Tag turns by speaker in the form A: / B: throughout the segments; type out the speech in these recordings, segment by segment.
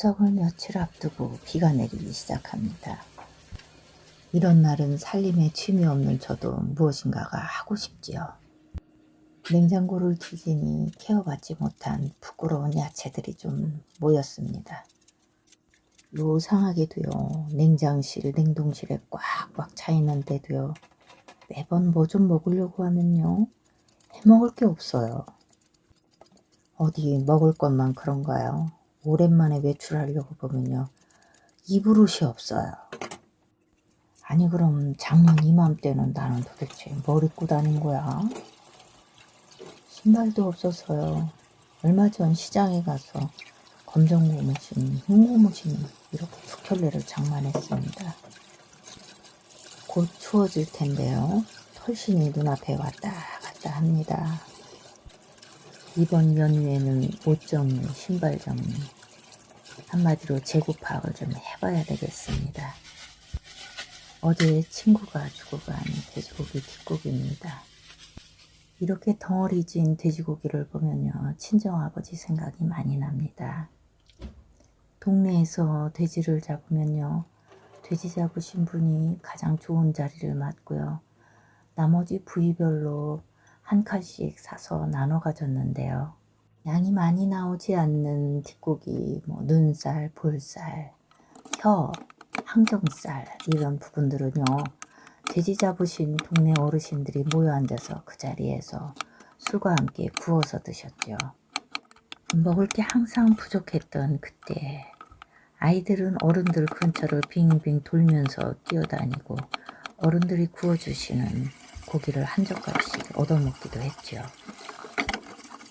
A: 추석을 며칠 앞두고 비가 내리기 시작합니다. 이런 날은 살림에 취미 없는 저도 무엇인가가 하고 싶지요. 냉장고를 뒤지니 케어받지 못한 부끄러운 야채들이 좀 모였습니다. 요상하게도요, 냉장실, 냉동실에 꽉꽉 차 있는데도요, 매번 뭐 좀 먹으려고 하면요, 해먹을 게 없어요. 어디 먹을 것만 그런가요? 오랜만에 외출하려고 보면요, 이불옷이 없어요. 아니, 그럼 작년 이맘때는 나는 도대체 뭘 입고 다닌 거야? 신발도 없어서요. 얼마 전 시장에 가서 검정 고무신, 흰 고무신 이렇게 두 켤레를 장만했습니다. 곧 추워질 텐데요. 털신이 눈앞에 왔다 갔다 합니다. 이번 연휴에는 옷 정리, 신발 정리, 한마디로 재고 파악을 좀 해봐야 되겠습니다. 어제 친구가 주고 간 돼지고기 뒷고기입니다. 이렇게 덩어리 진 돼지고기를 보면요. 친정아버지 생각이 많이 납니다. 동네에서 돼지를 잡으면요. 돼지 잡으신 분이 가장 좋은 자리를 맡고요. 나머지 부위별로 한 칼씩 사서 나눠 가졌는데요. 양이 많이 나오지 않는 뒷고기, 뭐 눈살, 볼살, 혀, 항정살 이런 부분들은요. 돼지 잡으신 동네 어르신들이 모여 앉아서 그 자리에서 술과 함께 구워서 드셨죠. 먹을 게 항상 부족했던 그때 아이들은 어른들 근처를 빙빙 돌면서 뛰어다니고 어른들이 구워주시는 고기를 한 젓갈씩 얻어먹기도 했죠.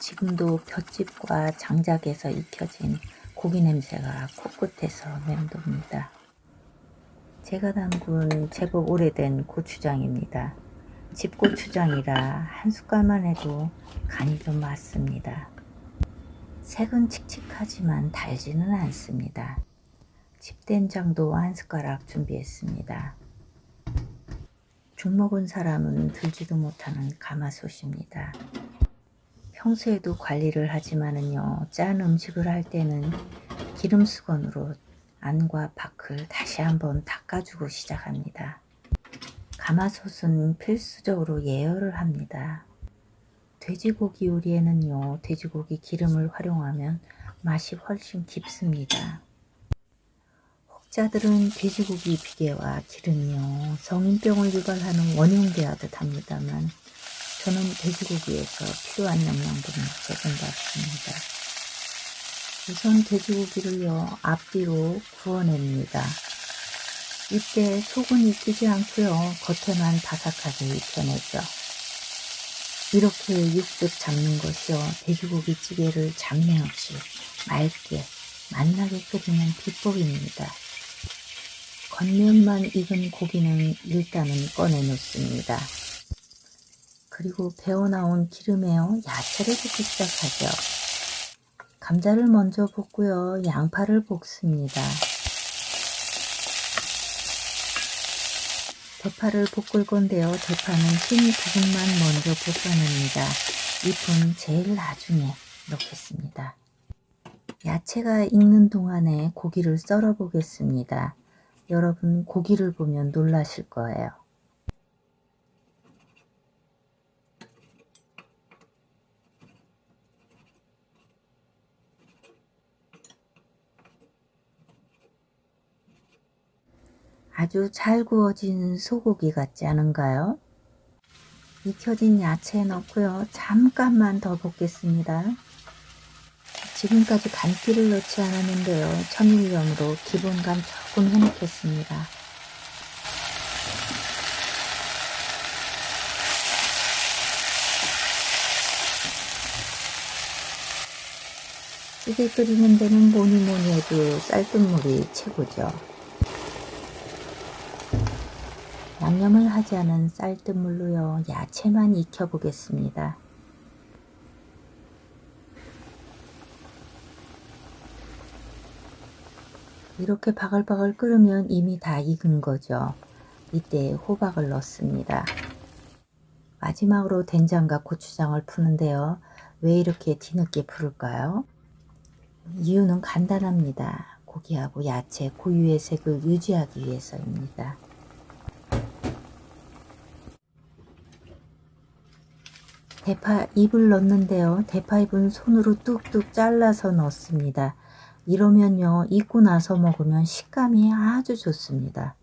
A: 지금도 볏짚과 장작에서 익혀진 고기 냄새가 코끝에서 맴돕니다. 제가 담근 제법 오래된 고추장입니다. 집고추장이라 한 숟갈만 해도 간이 좀 맞습니다. 색은 칙칙하지만 달지는 않습니다. 집된장도 한 숟가락 준비했습니다. 죽 먹은 사람은 들지도 못하는 가마솥입니다. 평소에도 관리를 하지만은요, 짠 음식을 할 때는 기름 수건으로 안과 밖을 다시 한번 닦아주고 시작합니다. 가마솥은 필수적으로 예열을 합니다. 돼지고기 요리에는요, 돼지고기 기름을 활용하면 맛이 훨씬 깊습니다. 혹자들은 돼지고기 비계와 기름이요, 성인병을 유발하는 원흉대하듯 합니다만, 저는 돼지고기에서 필요한 영양분을 제공받습니다. 우선 돼지고기를요 앞뒤로 구워냅니다. 이때 속은 익히지 않고요 겉에만 바삭하게 익혀내죠. 이렇게 육즙 잡는 것이요 돼지고기 찌개를 잡내 없이 맑게 맛나게 끓이는 비법입니다. 겉면만 익은 고기는 일단은 꺼내 놓습니다. 그리고 배어나온 기름에요 야채를 붓기 시작하죠. 감자를 먼저 볶고요. 양파를 볶습니다. 대파를 볶을 건데요. 대파는 흰 부분만 먼저 볶아냅니다. 잎은 제일 나중에 넣겠습니다. 야채가 익는 동안에 고기를 썰어 보겠습니다. 여러분 고기를 보면 놀라실 거예요. 아주 잘 구워진 소고기 같지 않은가요? 익혀진 야채 넣고요. 잠깐만 더 볶겠습니다. 지금까지 간기를 넣지 않았는데요. 천일염으로 기본간 조금 해놓겠습니다. 찌개 끓이는 데는 뭐니 뭐니 해도 쌀뜨물이 최고죠. 양념을 하지 않은 쌀뜨물로요 야채만 익혀보겠습니다. 이렇게 바글바글 끓으면 이미 다 익은 거죠. 이때 호박을 넣습니다. 마지막으로 된장과 고추장을 푸는데요. 왜 이렇게 뒤늦게 풀을까요? 이유는 간단합니다. 고기하고 야채 고유의 색을 유지하기 위해서입니다. 대파 잎을 넣는데요. 대파 잎은 손으로 뚝뚝 잘라서 넣습니다. 이러면요. 익고 나서 먹으면 식감이 아주 좋습니다.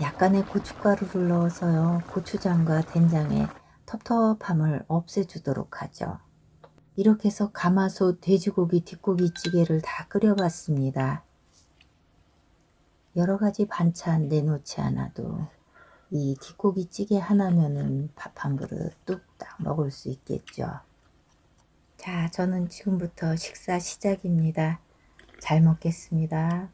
A: 약간의 고춧가루를 넣어서요. 고추장과 된장에 텁텁함을 없애주도록 하죠. 이렇게 해서 가마솥 돼지고기 뒷고기 찌개를 다 끓여봤습니다. 여러 가지 반찬 내놓지 않아도 이 뒷고기 찌개 하나면은 밥 한 그릇 뚝딱 먹을 수 있겠죠. 자, 저는 지금부터 식사 시작입니다. 잘 먹겠습니다.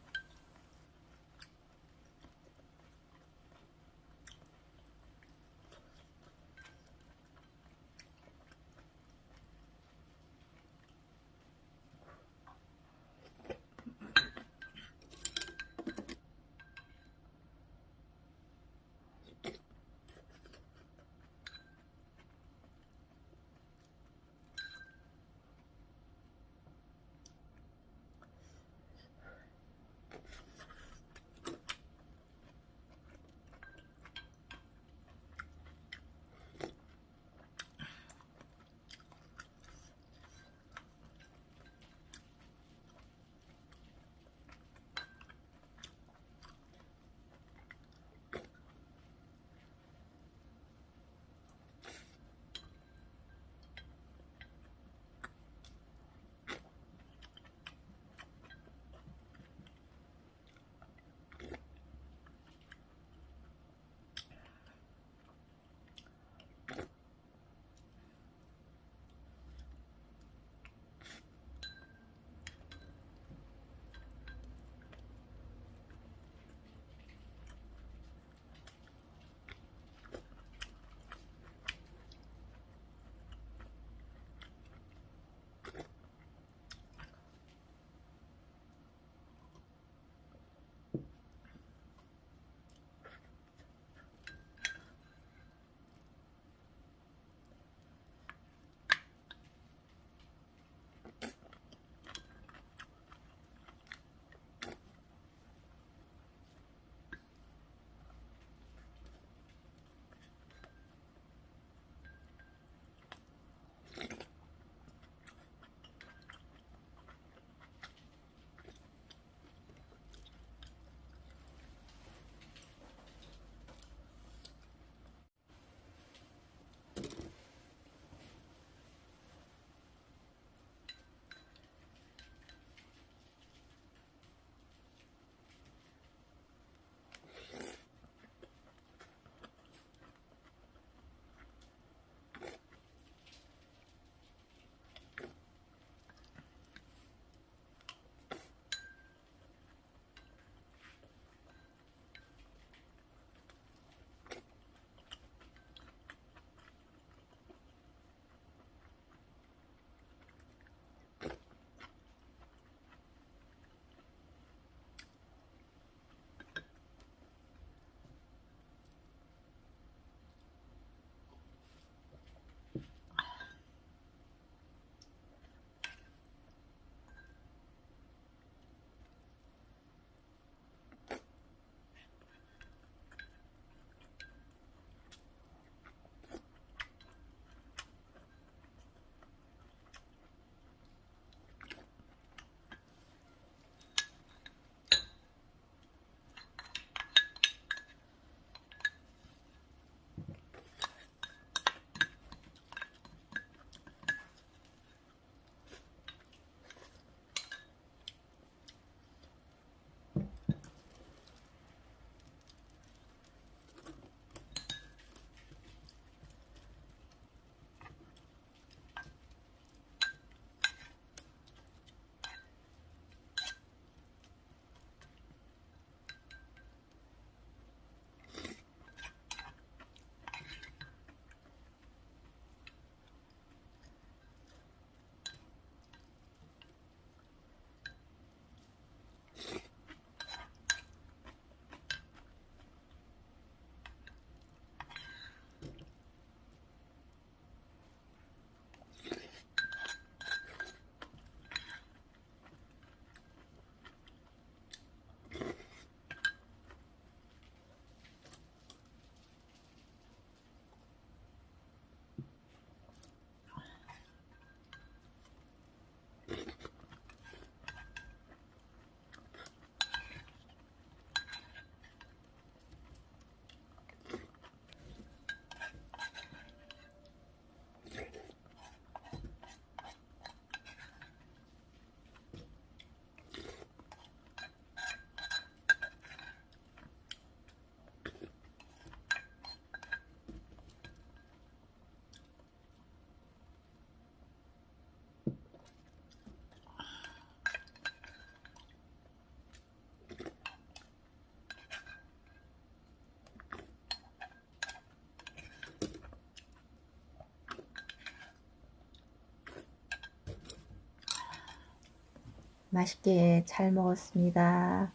A: 맛있게 잘 먹었습니다.